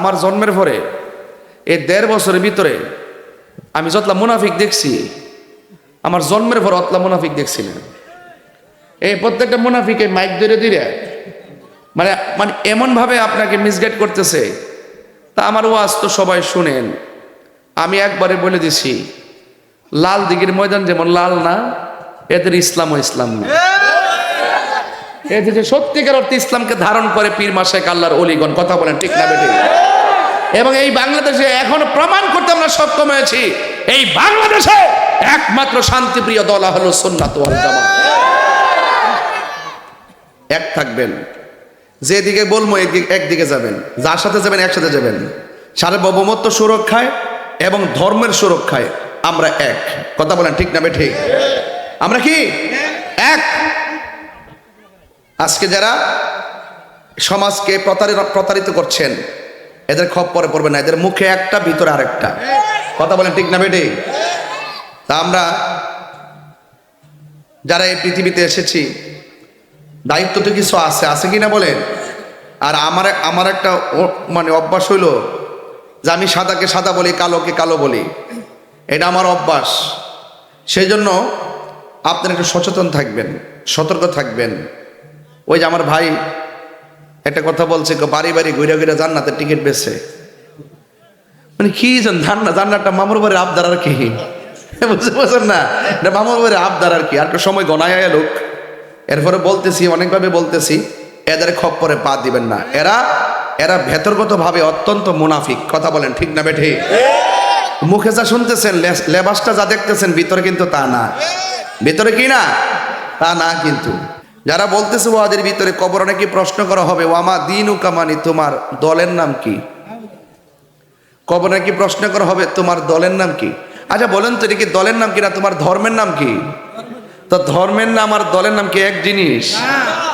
আমার জন্মের পরে, এই দেড় বছরের ভিতরে আমি যতলা মুনাফিক দেখছি, আমার জন্মের পর অতলা মুনাফিক দেখছি না। এই প্রত্যেকটা মুনাফিকে মাইক ধরে ধরে মানে মানে এমনভাবে আপনাকে মিসগাইড করতেছে, তা আমার ওয়াজ তো সবাই শুনেন। আমি একবারে বলে দিছি, লাল দিঘির ময়দান যেমন লাল না, এদের ইসলাম ও ইসলাম না। এদের যে সত্যিকার অর্থে ইসলামকে ধারণ করে পীর মাসে আল্লাহর অলিগণ, কথা বলেন ঠিক না বেঠিক? এবং এই বাংলাদেশে এখন প্রমাণ করতে আমরা সক্ষম হয়েছি, এই বাংলাদেশে একমাত্র শান্তিপ্রিয় দল হলো ওয়াল এক থাকবেন, যেদিকে বলব একদিকে যাবেন, যার সাথে যাবেন একসাথে যাবেন। সার্বভৌমত্ব সুরক্ষায় এবং ধর্মের সুরক্ষায় আমরা এক। কথা বলেন ঠিক না ঠিক আমরা কি? এক। আজকে যারা সমাজকে প্রতারিত করছেন এদের খপ পরে পড়বে না, এদের মুখে একটা, ভিতরে আরেকটা। কথা বলেন ঠিক না বেটে তা আমরা যারা এই পৃথিবীতে এসেছি, দায়িত্ব তো কিছু আছে আছে কি না বলেন? আর আমার আমার একটা মানে অভ্যাস হইল যে আমি সাদাকে সাদা বলি, কালোকে কালো বলি। এটা আমার অভ্যাস। সেই জন্য আপনারা একটু সচেতন থাকবেন, সতর্ক থাকবেন। ওই যে আমার ভাই একটা কথা বলছে বাড়ি বাড়ি ঘুরে ঘুরে জান্নাতের টিকিট বেছে মানে কি জান জান্নাত, জান্নাতটা মামুর বাড়ির আবদার আর কি? বুঝতে পারছেন না? এটা মামুর বাড়ির আবদার আর কি? আর একটু সময় গনায় লোক। এরপরে বলতেছি, অনেকভাবে বলতেছি, এদের খপ খপ্পরে পা দিবেন না। এরা এরা ভেতরগতভাবে অত্যন্ত মুনাফিক। কথা বলেন ঠিক না বেঠে? মুখে যা শুনতেছেন, লেবাসটা যা দেখতেছেন, ভিতরে কিন্তু তা না। ভিতরে কি না? তা না কিন্তু। যারা বলতেছে ওয়াদের ভিতরে কবর নাকি প্রশ্ন করা হবে ওয়ামা দিন উকামানি তোমার দলের নাম কি? কবর নাকি প্রশ্ন করা হবে তোমার দলের নাম কি? আচ্ছা বলেন তো এটা কি দলের নাম কি না তোমার ধর্মের নাম কি? তো ধর্মের নাম আর দলের নাম কি এক জিনিস?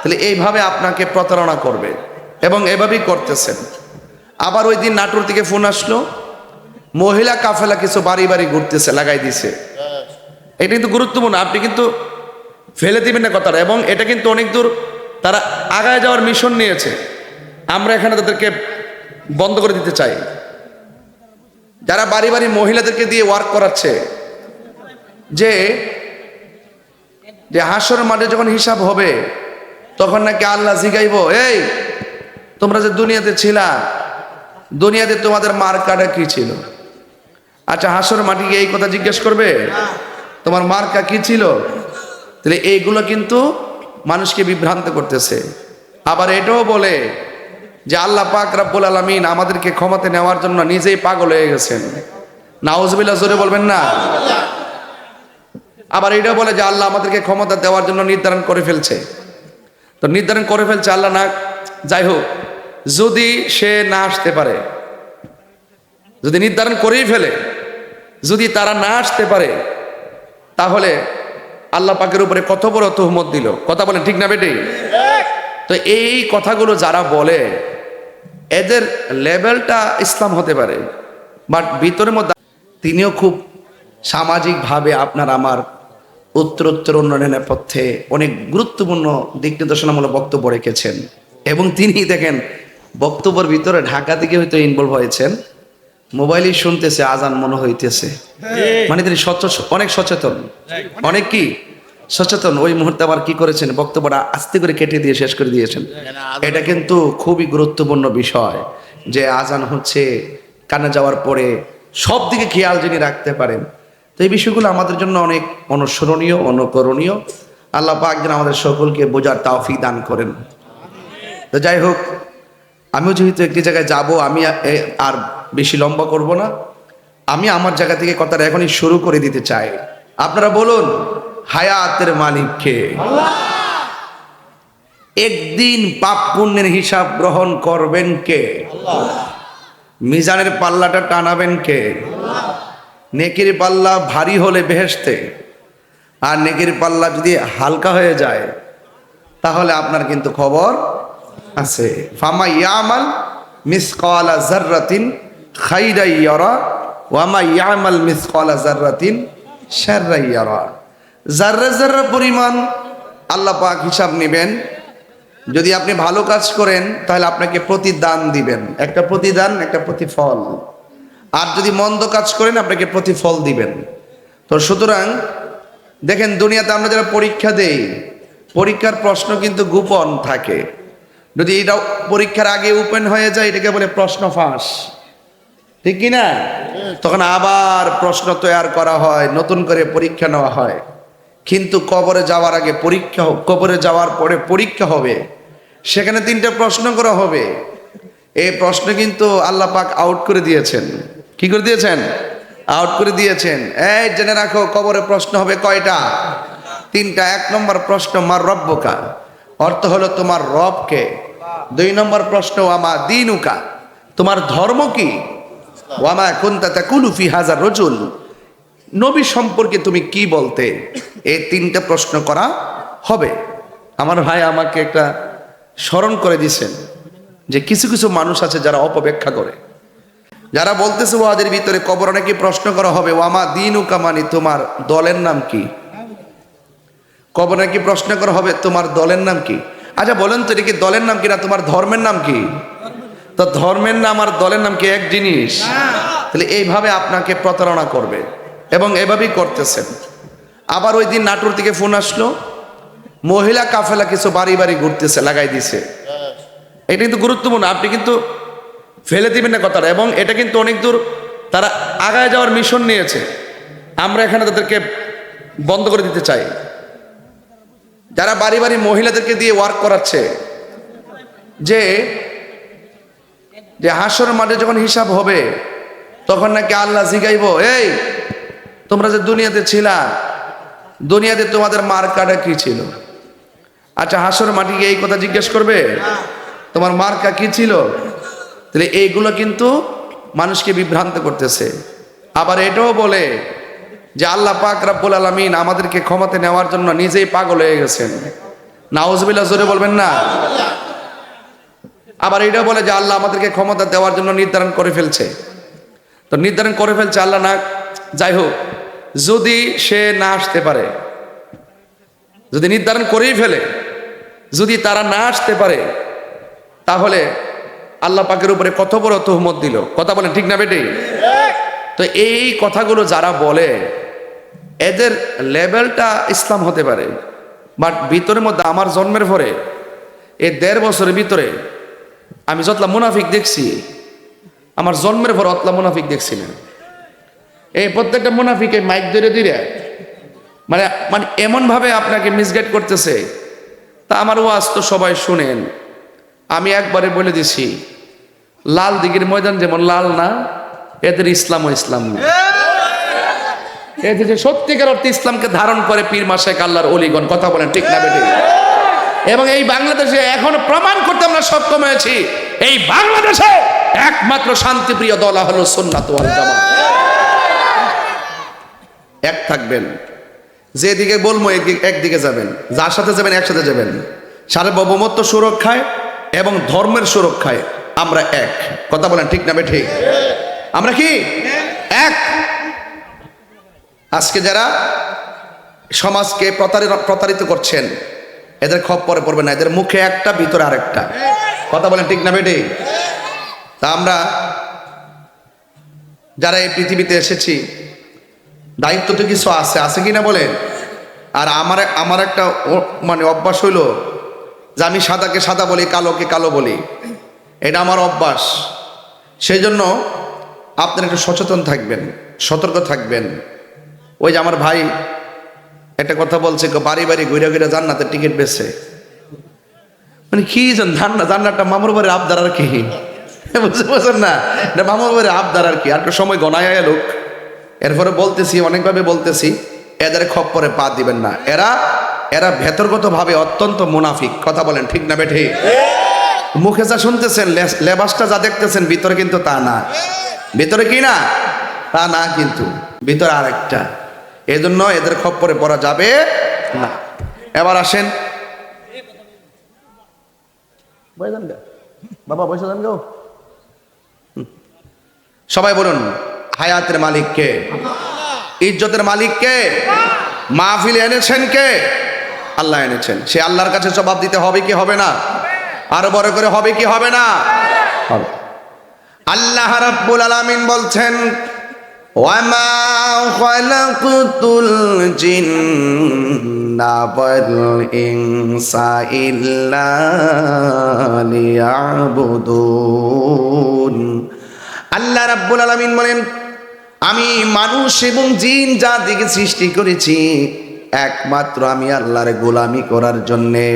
তাহলে এইভাবে আপনাকে প্রতারণা করবে এবং এভাবেই করতেছেন। আবার ওই দিন নাটোর থেকে ফোন আসলো মহিলা কাফেলা কিছু বাড়ি বাড়ি ঘুরতেছে লাগাই দিছে। এটা কিন্তু গুরুত্বপূর্ণ। আপনি কিন্তু ফেলে দিবেন না কথাটা। এবং এটা কিন্তু অনেক দূর তারা আগায় যাওয়ার মিশন নিয়েছে। আমরা এখানে তাদেরকে বন্ধ করে দিতে চাই। যারা বাড়ি বাড়ি মহিলাদেরকে দিয়ে ওয়ার্ক করাচ্ছে যে যে হাসর মাঠে যখন হিসাব হবে তখন নাকি আল্লাহ জিগাইব এই তোমরা যে দুনিয়াতে ছিলা দুনিয়াতে তোমাদের মার কাটা কি ছিল? আচ্ছা হাসর মাটি এই কথা জিজ্ঞেস করবে? তোমার মার্কা কি ছিল? তাহলে এইগুলো কিন্তু মানুষকে বিভ্রান্ত করতেছে। আবার এটাও বলে যে আল্লাহ পাক রাব্বুল আলামিন আমাদেরকে ক্ষমতা নেওয়ার জন্য নিজেই পাগল হয়ে গেছেন। নাউজবিল্লাহ, জোরে বলবেন না? আবার এটা বলে যে আল্লাহ আমাদেরকে ক্ষমতা দেওয়ার জন্য নির্ধারণ করে ফেলছে। তো নির্ধারণ করে ফেলছে আল্লাহ না, যাই হোক, যদি সে না আসতে পারে, যদি নির্ধারণ করেই ফেলে, যদি তারা না আসতে পারে, তাহলে আল্লাহ পাকের উপরে কত বড় তহমত দিল। কথা বলেন ঠিক না বেটে? তো এই কথাগুলো যারা বলে এদের লেভেলটা ইসলাম হতে পারে। বাট ভিতরের মধ্যে তিনিও খুব সামাজিকভাবে আপনার আমার উত্তরোত্তর উন্নয়নের পথে অনেক গুরুত্বপূর্ণ দিক নির্দেশনামূলক বক্তব্য রেখেছেন। এবং তিনি দেখেন বক্তব্যের ভিতরে ঢাকা থেকে হয়তো ইনভলভ হয়েছেন। মোবাইলই শুনতেছে আজান মনে হইতেছে। মানে তিনি অনেক সচেতন। অনেক কি? সচেতন। ওই মুহূর্তে আবার কি করেছেন? বক্তব্যটা আস্তে করে কেটে দিয়ে শেষ করে দিয়েছেন। এটা কিন্তু খুবই গুরুত্বপূর্ণ বিষয় যে আজান হচ্ছে কানে যাওয়ার পরে সব দিকে খেয়াল যিনি রাখতে পারেন। তো এই বিষয়গুলো আমাদের জন্য অনেক অনুসরণীয় অনুকরণীয়। আল্লাহ পাক যেন আমাদের সকলকে বোঝার তাওফিক দান করেন। তো যাই হোক আমিও যেহেতু একটি জায়গায় যাব আমি আর বেশি লম্বা করব না। আমি আমার জায়গা থেকে কথাটা এখনই শুরু করে দিতে চাই। আপনারা বলুন হায়াতের মালিককে একদিন পাপ পুণ্যের হিসাব গ্রহণ করবেন কে? মিজানের পাল্লাটা টানাবেন কে? নেকির পাল্লা ভারী হলে বেহেশতে। আর নেকির পাল্লা যদি হালকা হয়ে যায় তাহলে আপনার কিন্তু খবর আছে। ফামা ইয়ামাল মিসকালা জাররাতিন খাইরা ইয়ারা ওয়ামা ইয়ামাল মিসকালা জাররাতিন শাররা ইয়ারা। জাররা জাররা পরিমাণ আল্লাহ পাক হিসাব নেবেন, যদি আপনি ভালো কাজ করেন, তাহলে আপনাকে প্রতিদান দিবেন। একটা প্রতিদান, একটা প্রতিফল। আর যদি মন্দ কাজ করেন, আপনাকে প্রতিফল দিবেন। তো সুতরাং, দেখেন, দুনিয়াতে আমরা যারা পরীক্ষা দেই, পরীক্ষার প্রশ্ন কিন্তু গোপন থাকে। যদি এটা পরীক্ষার আগে ওপেন হয়ে যায়, এটাকে বলে প্রশ্ন ফাঁস। ঠিক কি না তখন আবার প্রশ্ন তৈরি করা হয়, নতুন করে পরীক্ষা নেওয়া হয়। কিন্তু কবরে যাওয়ার আগে পরীক্ষা কবরে যাওয়ার পরে পরীক্ষা হবে। সেখানে তিনটা প্রশ্ন করা হবে। এই প্রশ্ন কিন্তু আল্লাহ পাক আউট করে দিয়েছেন। কি করে দিয়েছেন? আউট করে দিয়েছেন। এই জেনে রাখো, কবরে প্রশ্ন হবে কয়টা? তিনটা। এক নম্বর প্রশ্ন, মার রব্বকা? অর্থ হলো, তোমার রবকে। দুই নম্বর প্রশ্ন আমা দিনুকা? তোমার ধর্ম কি? ওয়ামা কুন্তা তাকুলু ফি হাজার রজুল। নবী সম্পর্কে তুমি কি বলতে? এই তিনটা প্রশ্ন করা হবে। আমার ভাই আমাকে একটা স্মরণ করে দিছেন যে কিছু কিছু মানুষ আছে যারা অপব্যাখ্যা করে। যারা বলতেছে ওয়াদের ভিতরে কবর নাকি প্রশ্ন করা হবে, ওয়ামা দিন কামানি তোমার দলের নাম কি? কবর নাকি প্রশ্ন করা হবে, তোমার দলের নাম কি? আচ্ছা বলেন তো এটা কি দলের নাম কি না, তোমার ধর্মের নাম কি? তো ধর্মের নাম আর দলের নাম কি এক জিনিস? তাহলে এইভাবে আপনাকে প্রতারণা করবে এবং এভাবেই করতেছেন। আবার ওই দিন নাটোর থেকে ফোন আসলো। মহিলা কাফেলা কিছু বাড়ি বাড়ি ঘুরতেছে লাগাই দিছে। এটা কিন্তু গুরুত্বপূর্ণ। আপনি কিন্তু ফেলে দিবেন না কথাটা। এবং এটা কিন্তু অনেক দূর তারা আগায় যাওয়ার মিশন নিয়েছে। আমরা এখানে তাদেরকে বন্ধ করে দিতে চাই। যারা বাড়ি বাড়ি মহিলাদেরকে দিয়ে ওয়ার্ক করাচ্ছে যে যে হাসর মাঠে যখন হিসাব হবে, তখন নাকি আল্লাহ জিগাইব, এই, তোমরা যে দুনিয়াতে ছিলা, দুনিয়াতে তোমাদের মার কাটা কি ছিল? আচ্ছা হাসর মাটিকে এই কথা জিজ্ঞেস করবে, তোমার মার্কা কি ছিল? তাহলে এইগুলো কিন্তু মানুষকে বিভ্রান্ত করতেছে। আবার এটাও বলে যে আল্লাহ পাক রাব্বুল আলামিন আমাদেরকে ক্ষমতা নেওয়ার জন্য নিজেই পাগল হয়ে গেছেন। নাউজবিল্লাহ, জোরে বলবেন না? আবার এটা বলে যে আল্লাহ আমাদেরকে ক্ষমতা দেওয়ার জন্য নির্ধারণ করে ফেলছে। তো নির্ধারণ করে ফেলছে আল্লাহ না, যাই হোক, যদি সে না আসতে পারে, যদি নির্ধারণ করেই ফেলে, যদি তারা না আসতে পারে, তাহলে আল্লাহ পাকের উপরে কত বড় তহমত দিল। কথা বলেন ঠিক না বেটি? তো এই কথাগুলো যারা বলে, এদের লেভেলটা ইসলাম হতে পারে, বাট ভিতরের মধ্যে আমার জন্মের পরে, এই দেড় বছরের ভিতরে আমি যতলা মুনাফিক দেখছি, আমার জন্মের পর অতলা মুনাফিক দেখছি না। এই প্রত্যেকটা মুনাফিকে মাইক ধরে ধরে। মানে মানে এমনভাবে আপনাকে মিসগাইড করতেছে, তা আমার ওয়াজ তো সবাই শুনেন। আমি একবারে বলে দিছি, লাল দিঘির ময়দান যেমন লাল না, এদের ইসলামও ইসলাম না। এদের যে সত্যিকার অর্থে ইসলামকে ধারণ করে পীর মাসেক আল্লাহর অলিগণ, কথা বলেন ঠিক না বেটে এবং এই বাংলাদেশে এখনও প্রমাণ করতে আমরা সক্ষম হয়েছি, এই বাংলাদেশে একমাত্র শান্তিপ্রিয় দল হলো জামাত। এক থাকবেন, যেদিকে বলব একদিকে যাবেন, যার সাথে যাবেন একসাথে যাবেন। সার্বভৌমত্ব সুরক্ষায় এবং ধর্মের সুরক্ষায় আমরা এক। কথা বলেন ঠিক না ঠিক? আমরা কি? এক। আজকে যারা সমাজকে প্রতারিত করছেন এদের খপ্পরে পড়বে না, এদের মুখে একটা, ভিতরে আরেকটা। কথা বলেন ঠিক না বেটে? তা আমরা যারা এই পৃথিবীতে এসেছি, দায়িত্ব তো কিছু আছে আছে কি না বলেন? আর আমার আমার একটা মানে অভ্যাস হইল যে আমি সাদাকে সাদা বলি, কালোকে কালো বলি। এটা আমার অভ্যাস। সেই জন্য আপনারা একটু সচেতন থাকবেন, সতর্ক থাকবেন। ওই যে আমার ভাই একটা কথা বলছে বাড়ি বাড়ি ঘুরে ঘুরে জান্নাতের টিকিট বেছে মানে কি জান জান্নাত জান্নাতটা মামুর বাড়ির আবদার আর কি? বুঝতে পারছেন না? এটা মামুর বাড়ির আবদার আর কি? আর সময় গনায় লোক। এরপরে বলতেছি, অনেকভাবে বলতেছি, এদের খপ্পরে পা দিবেন না। এরা এরা ভেতরগত ভাবে অত্যন্ত মুনাফিক। কথা বলেন ঠিক না বেঠে? মুখে যা শুনতেছেন লেবাসটা যা দেখতেছেন, ভিতরে কিন্তু তা না। ভিতরে কি না? তা না কিন্তু। ভিতরে আরেকটা। এজন্য এদের খপ্পরে পড়া যাবে না। এবার আসেন। বাবা, বসে যান গো। সবাই বলুন, হায়াতের মালিক কে? ইজ্জতের মালিক কে? মাহফিল এনেছেন কে? আল্লাহ এনেছেন। সে আল্লাহর কাছে জবাব দিতে হবে কি হবে না? আরও বড় করে হবে কি হবে না? আল্লাহ রাব্বুল আলামিন বলছেন খালাকুতুল জিন্না ওয়াল ইনসা ইল্লা লিয়াবুদুন আল্লাহ রাব্বুল আলামিন বলেন, আমি মানুষ এবং জিন যা জাতিকে সৃষ্টি করেছি, একমাত্র আমি আল্লাহর গোলামি করার জন্যে।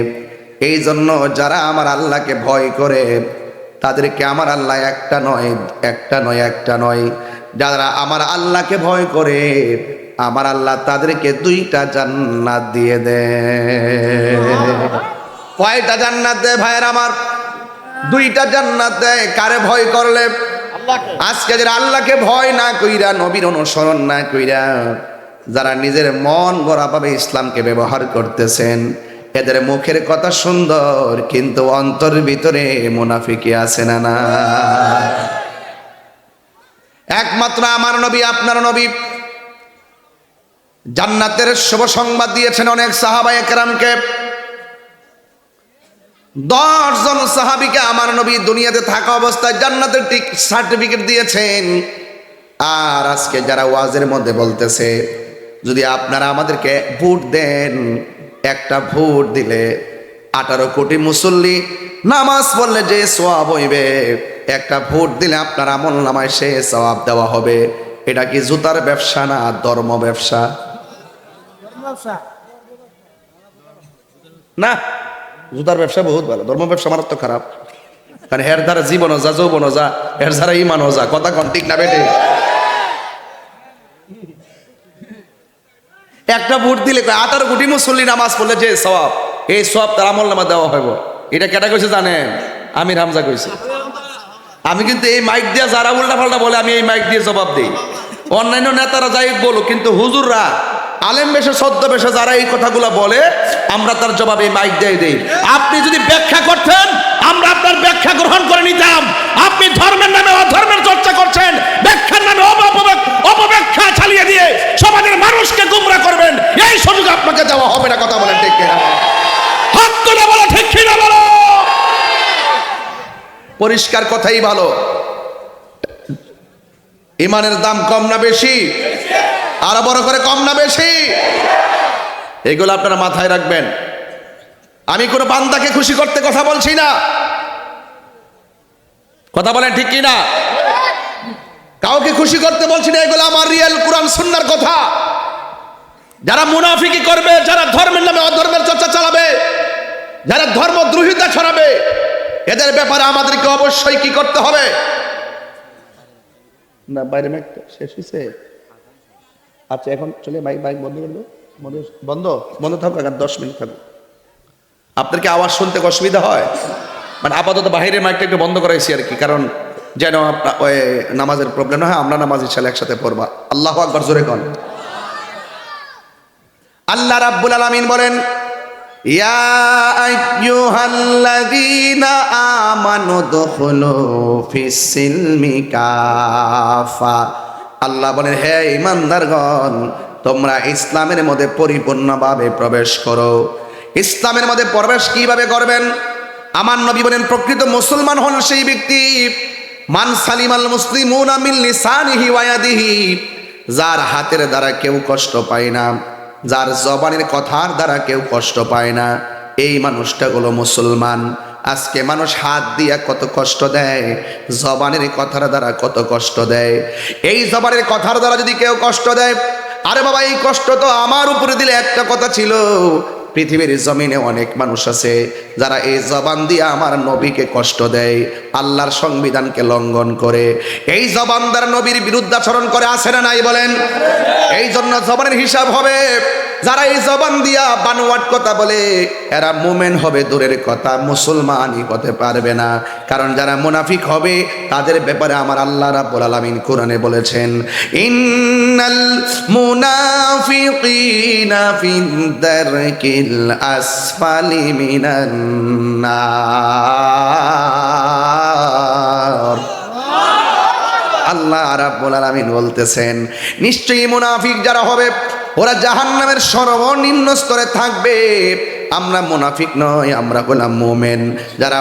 এই জন্য যারা আমার আল্লাহকে ভয় করে, তাদেরকে আমার আল্লাহ একটা নয় একটা নয় একটা নয়। যারা আমার আল্লাহকে ভয় করে আমার আল্লাহ তাদেরকে দুইটা জান্নাত দিয়ে দেয় কয়টা জান্নাত দেয় ভাইয়ের আমার? দুইটা জান্নাত দেয়। কারে ভয় করলে? আজকে যারা আল্লাহকে ভয় না কইরা নবীর অনুসরণ না কইরা যারা নিজের মন গড়াভাবে ইসলামকে ব্যবহার করতেছেন এদের মুখের কথা সুন্দর কিন্তু অন্তর ভিতরে মুনাফিকি আছে না না একমাত্র আমার নবী, আপনার নবী। জান্নাতের শুভ সংবাদ দিয়েছেন অনেক সাহাবাই একরামকে দশ জন সাহাবিকে আমার নবী দুনিয়াতে থাকা অবস্থায় জান্নাতের ঠিক সার্টিফিকেট দিয়েছেন। আর আজকে যারা ওয়াজের মধ্যে বলতেছে, যদি আপনারা আমাদেরকে ভোট দেন, একটা ভোট দিলে আঠারো কোটি মুসল্লি নামাজ পড়লে যে সোয়াব হইবে একটা ভোট দিলে আপনার আমল নামায় সে সওয়াব দেওয়া হবে। এটা কি জুতার ব্যবসা না ধর্ম ব্যবসা? না জুতার ব্যবসা বহুত ভালো ধর্ম ব্যবসা মারাত্মক খারাপ। কারণ এর দ্বারা জীবনও যা যৌবনও যা এর দ্বারা ইমানও যা কথা কন ঠিক না বেটে একটা ভোট দিলে আঠারো কোটি মুসল্লি নামাজ পড়লে যে সবাব এই সব তার আমল নামা দেওয়া হইব। এটা কেটা কইছে জানেন? আমি রামজা কইছি। আমি কিন্তু এই মাইক দিয়ে যারা উল্টা পাল্টা বলে, আমি এই মাইক দিয়ে জবাব দিই। অন্যান্য নেতারা যাই বলো কিন্তু হুজুররা, আলেম বেশে, সদ্য বেশে যারা এই কথাগুলো বলে, আমরা তার জবাব মাইক দিয়ে দেই। আপনি যদি ব্যাখ্যা করতেন, আমরা আপনার ব্যাখ্যা গ্রহণ করে নিতাম। আপনি ধর্মের নামে অধর্মের চর্চা করছেন, ব্যাখ্যার নামে অপব্যাখ্যা চালিয়ে দিয়ে সমাজের মানুষকে গুমরা করবেন। এই সুযোগ আপনাকে দেওয়া হবে না, কথা বলেন ঠিক কিনা। হাত তুলে বলো, ঠিক কিনা বলো? পরিষ্কার কথাই ভালো। ইমানের দাম কম না বেশি? আরও বড় করে কম না বেশি? এগুলো আপনারা মাথায় রাখবেন। আমি কোনো বান্দাকে খুশি করতে কথা বলছি না। কথা বলেন ঠিক কি না কাউকে খুশি করতে বলছি না, এগুলো আমার রিয়েল কোরআন সুন্নার কথা। যারা মুনাফিকি করবে, যারা ধর্মের নামে অধর্মের চর্চা চালাবে, যারা ধর্মদ্রোহিতা ছড়াবে এদের ব্যাপারে আমাদেরকে অবশ্যই কি করতে হবে? না বাইরে ম্যাক শেষ হয়েছে আচ্ছা এখন চলে বাইক বাইক বন্ধ করব বন্ধ- বন্ধ? বন্ধ থাকুক এখন দশ মিনিট থাকুক। আপনার কি আওয়াজ শুনতে অসুবিধা হয়? মানে আপাতত বাইরের মাইকটা একটু বন্ধ করাইছি আর কি কারণ যেন আপনার ওই নামাজের প্রবলেম না হয় আমরা নামাজ ইনশাল্লাহ একসাথে পড়বা। আল্লাহ আকবর জোরে কন। আল্লাহ রাব্বুল আলামিন বলেন আল্লাহ বলেন, হে ইমানদারগণ তোমরা ইসলামের মধ্যে পরিপূর্ণভাবে প্রবেশ করো। ইসলামের মধ্যে প্রবেশ কীভাবে করবেন? আমার নবী বলেন, প্রকৃত মুসলমান হন সেই ব্যক্তি, মান ওয়া ইয়াদিহি, যার হাতের দ্বারা কেউ কষ্ট পায় না। যার জবানের কথার দ্বারা কেউ কষ্ট পায় না। এই মানুষটা হলো মুসলমান। আজকে মানুষ হাত দিয়া কত কষ্ট দেয়, জবানের কথার দ্বারা কত কষ্ট দেয়। এই জবানের কথার দ্বারা যদি কেউ কষ্ট দেয়, আরে বাবা, এই কষ্ট তো আমার উপরে দিলে একটা কথা ছিল, পৃথিবীর জমিনে অনেক মানুষ আছে যারা এই জবান দিয়ে আমার নবীকে কষ্ট দেয়। আল্লাহর সংবিধানকে লঙ্ঘন করে। এই জবান দ্বারা নবীর বিরুদ্ধাচরণ করে আসে না নাই বলেন? এই জন্য জবানের হিসাব হবে, যারা এই জবান দিয়া বানোয়াট কথা বলে, এরা মোমেন হবে দূরের কথা, মুসলমানই হতে পারবে না। কারণ যারা মুনাফিক হবে, তাদের ব্যাপারে আমার আল্লাহ রাব্বুল আলামিন কোরআনে বলেছেন, ইন্নাল মুনাফিকিনা ফিদ দারকিল আসফালি মিনান আল্লাহ রাব্বুল আলামিন বলতেছেন, নিশ্চয়ই মুনাফিক যারা হবে, ওরা জাহান্নামের সর্বনিম্ন স্তরে থাকবে। আমরা মুনাফিক নয় আমরা হলাম মোমেন। যারা